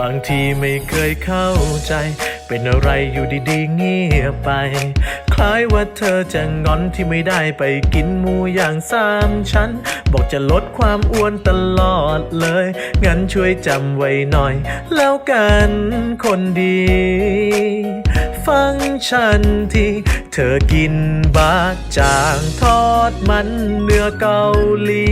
บางทีไม่เคยเข้าใจ เป็นอะไรอยู่ดีๆ เงียบไป คล้ายว่าเธอจะงอนที่ไม่ได้ไปกินหมูอย่างสามชั้น บอกจะลดความอ้วนตลอดเลย งั้นช่วยจำไว้หน่อย แล้วกันคนดี ฟังฉันที่เธอกินบาจางทอดมันเนื้อเกาหลี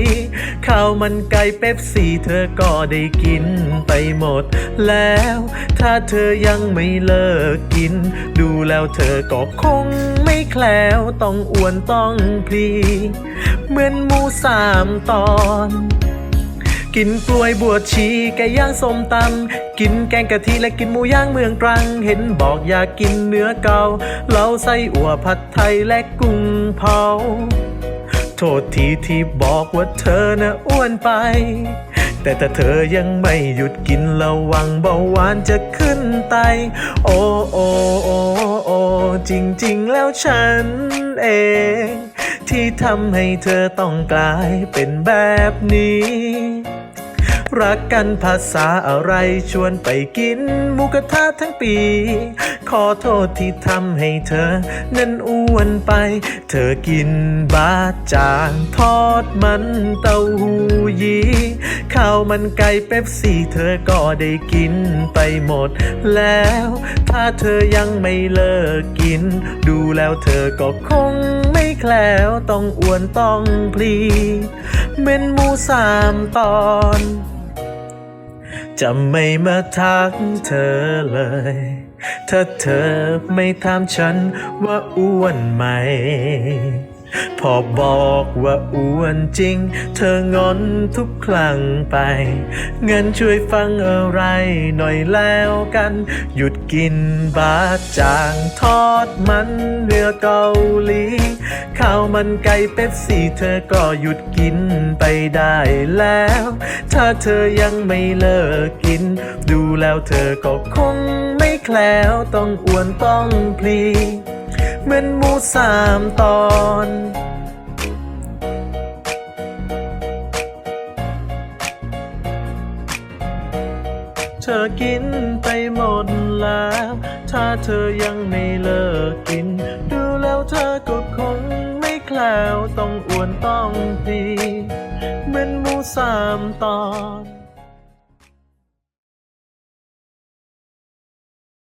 ข้าวมันไก่เป๊ปซี่เธอก็ได้กินไปหมดแล้ว ถ้าเธอยังไม่เลิกกิน ดูแล้วเธอก็คงไม่แคล้วต้องอ้วนต้องพลี เหมือนหมูสามตอน กินกล้วยบวชชีไก่ย่างส้มตำกินแกงกะทิและกินหมูย่างเมืองตรัง เห็นบอกอยากกินเนื้อเกาเหลาไส้อั่วผัดไทยและกุ้งเผา โทษทีที่บอกว่าเธอน่ะอ้วนไป แต่ถ้าเธอยังไม่หยุดกินระวังเบาหวานจะขึ้นไต โอ้โอ้โอ้โอ้จริงๆแล้วฉันเองที่ทำให้เธอต้องกลายเป็นแบบนี้ รักกันภาษาอะไรชวนไปกินหมูกระทะทั้งปี ขอโทษที่ทำให้เธอ นั้นอ้วนไป เธอกินบาจางทอดมันเต้าหู้ยีข้าวมันไก่เป๊ปซี่เธอก็ได้กินไปหมดแล้ว ถ้าเธอยังไม่เลิกกิน ดูแล้วเธอก็คงไม่แคล้วต้องอ้วนต้องพลีเหมือนหมูสามตอน จะไม่มาทักเธอเลย ถ้าเธอไม่ถามฉันว่าอ้วนไหม พอบอกว่าอ้วนจริง เธองอนทุกครั้งไปงั้นช่วยฟังอะไรหน่อยแล้วกัน หยุดกินบาจางทอดมันเนื้อเกาหลีข้าวมันไก่เป๊ปซี่เธอก็หยุดกินไปได้แล้ว ถ้าเธอยังไม่เลิกกิน ดูแล้วเธอก็คงไม่แคล้วต้องอ้วนต้องพลี เหมือนหมูสามตอนเธอกินไปหมดแล้ว ถ้าเธอยังไม่เลิกกิน ดูแล้วเธอก็คงไม่แคล้วต้องอ้วนต้องพีเหมือนหมูสามตอน